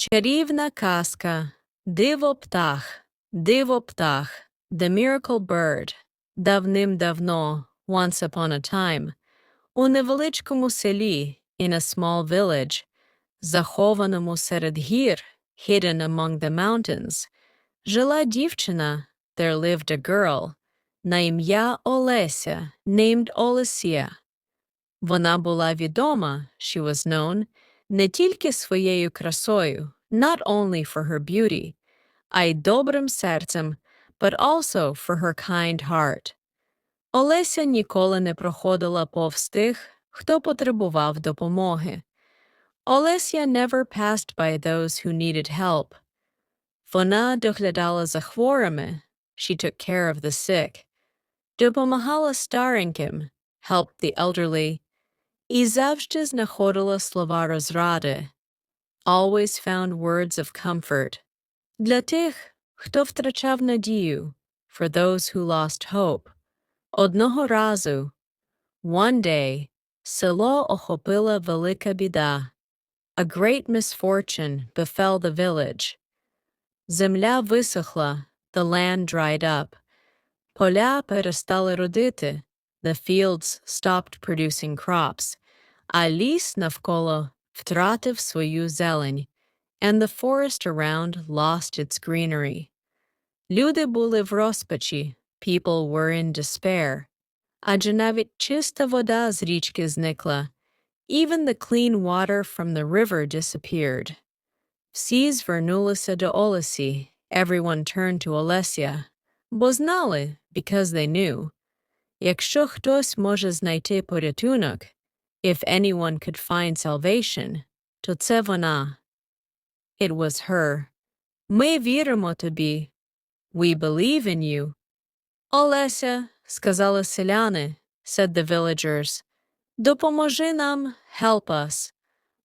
Чарівна казка, диво птах, диво птах, The Miracle Bird. Давним-давно, once upon a time, у невеличкому селі, in a small village, захованому серед гір, hidden among the mountains, жила дівчина, there lived a girl, на ім'я Олеся, named Olesia. Вона була відома, she was known, Не тільки своєю красою, not only for her beauty, а й добрим серцем, but also for her kind heart. Олеся ніколи не проходила повз тих, хто потребував допомоги. Олеся never passed by those who needed help. Вона доглядала за хворими, she took care of the sick, допомагала стареньким, helped the elderly, і завжди знаходила слова розради, always found words of comfort. Для тих, хто втрачав надію, for those who lost hope. Одного разу, one day, село охопила велика біда. A great misfortune befell the village. Земля висохла, the land dried up. Поля перестали родити, the fields stopped producing crops, а ліс навколо втратив свою зелень, and the forest around lost its greenery. Люди були в розпачі, people were in despair. Адже навіть чиста вода з річки зникла, even the clean water from the river disappeared. Всі звернулися до Олесі, everyone turned to Олеся, бо знали, because they knew. Якщо хтось може знайти порятунок, if anyone could find salvation, то це вона. It was her. Ми віримо тобі. We believe in you. Олеся, сказали селяни, said the villagers, допоможи нам, help us,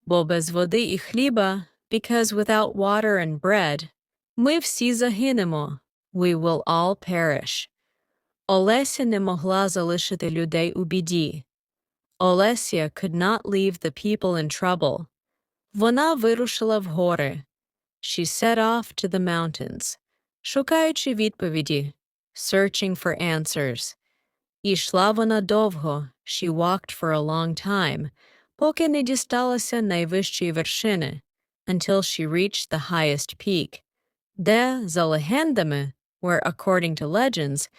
бо без води і хліба, because without water and bread, ми всі загинемо, we will all perish. Олеся не могла залишити людей у біді. Олеся could not leave the people in trouble. Вона вирушила в гори. She set off to the mountains, шукаючи відповіді, searching for answers. І йшла вона довго, she walked for a long time, поки не дісталася найвищої вершини, until she reached the highest peak, де, за легендами, where, according to legends,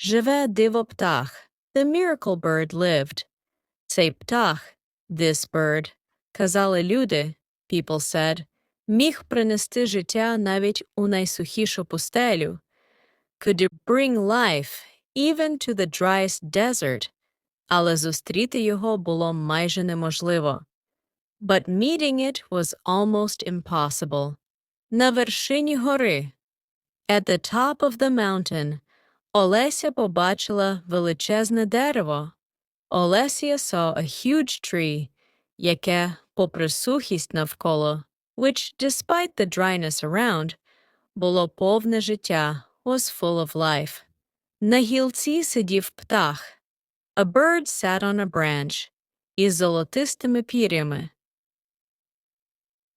живе диво птах, the miracle bird lived. Цей птах, this bird, казали люди, people said, міг принести життя навіть у найсухішу пустелю, could bring life even to the driest desert, але зустріти його було майже неможливо. But meeting it was almost impossible. На вершині гори, at the top of the mountain, Олеся побачила величезне дерево. Олесія saw a huge tree, яке, попри сухість навколо, which, despite the dryness around, було повне життя, was full of life. На гілці сидів птах. A bird sat on a branch із золотистими пір'ями.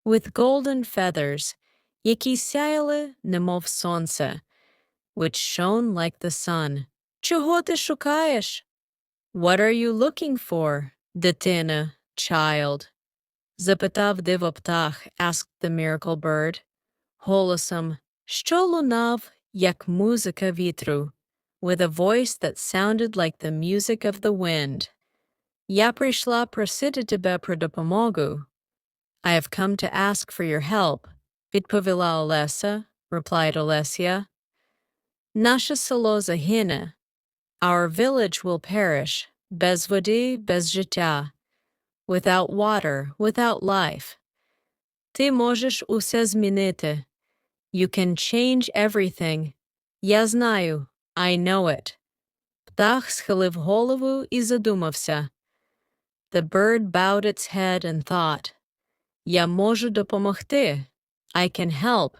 With golden feathers, які сяяли, немов сонце, which shone like the sun. Чого ти шукаєш? What are you looking for, дитина, child? запитав диво птах, asked the miracle bird. Голосом, що лунав, як музика вітру, with a voice that sounded like the music of the wind. Я прийшла просити тебе про допомогу. I have come to ask for your help, відповіла Олеса, replied Olesia. Наше село загине. Our village will perish, без води, без життя, without water, without life. Ти можеш усе змінити. You can change everything. Я знаю, I know it. Птах схилив голову і задумався. The bird bowed its head and thought. Я можу допомогти. I can help.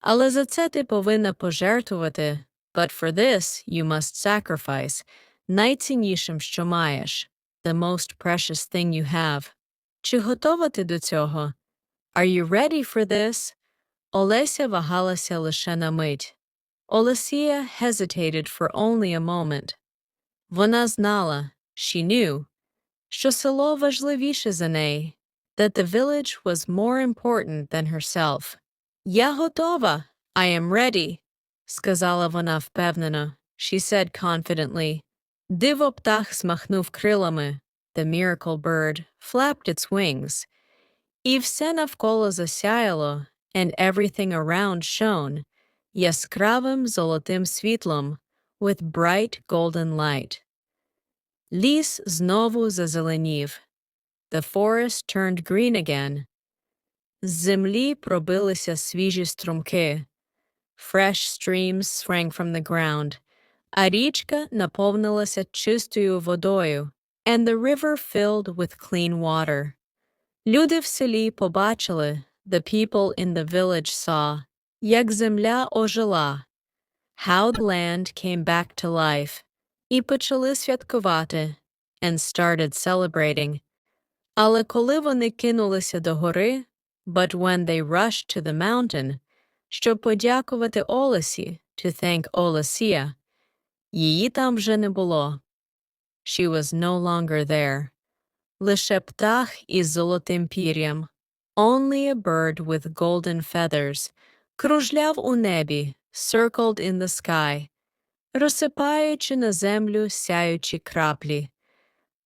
Але за це ти повинна пожертвувати. But for this you must sacrifice. Найціннішим, що маєш. The most precious thing you have. Чи готова ти до цього? Are you ready for this? Олеся вагалася лише на мить. Олесія hesitated for only a moment. Вона знала, she knew, що село важливіше за неї, that the village was more important than herself. Я готова. I am ready, сказала вона впевнено. She said confidently. Диво птах змахнув крилами. The miracle bird flapped its wings. І все навколо засяяло, and everything around shone, яскравим золотим світлом, with bright golden light. Ліс знову зазеленів. The forest turned green again. З землі пробилися свіжі струмки. Fresh streams sprang from the ground. А річка наповнилася чистою водою, and the river filled with clean water. Люди в селі побачили, the people in the village saw, як земля ожила, how the land came back to life, і почали святкувати, and started celebrating. Але коли вони кинулися до гори, but when they rushed to the mountain, щоб подякувати Олесі, to thank Олесія, її там вже не було. She was no longer there. Лише птах із золотим пір'ям, only a bird with golden feathers, кружляв у небі, circled in the sky, розсипаючи на землю сяючі краплі,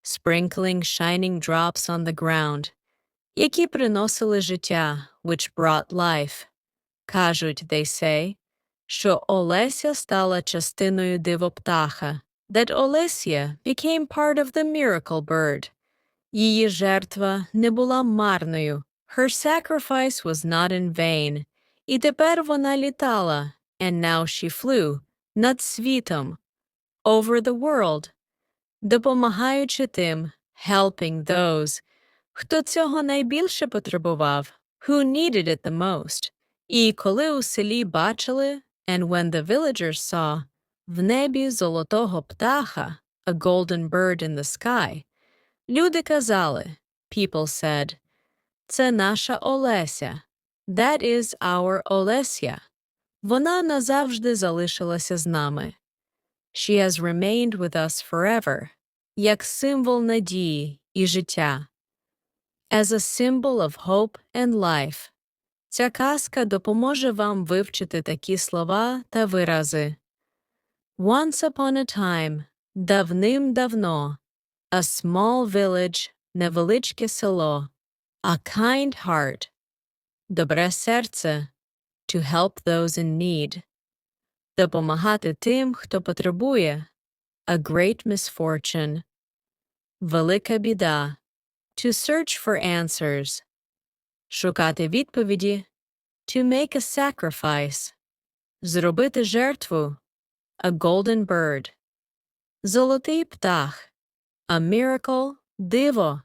sprinkling shining drops on the ground, Які приносили життя, which brought life. Кажуть, they say, що Олеся стала частиною дивоптаха, that Олесія became part of the miracle bird. Її жертва не була марною. Her sacrifice was not in vain. І тепер вона літала, and now she flew, над світом, over the world, допомагаючи тим, helping those, хто цього найбільше потребував, who needed it the most. І коли у селі бачили, and when the villagers saw, в небі золотого птаха, a golden bird in the sky, Люди казали, people said, це наша Олеся. That is our Олеся. Вона назавжди залишилася з нами. She has remained with us forever, як символ надії і життя. As a symbol of hope and life. Ця казка допоможе вам вивчити такі слова та вирази. Once upon a time, давним-давно, a small village, невеличке село, a kind heart, добре серце, to help those in need, допомагати тим, хто потребує, a great misfortune, велика біда, to search for answers, шукати відповіді, to make a sacrifice, зробити жертву, a golden bird, золотий птах, a miracle, диво,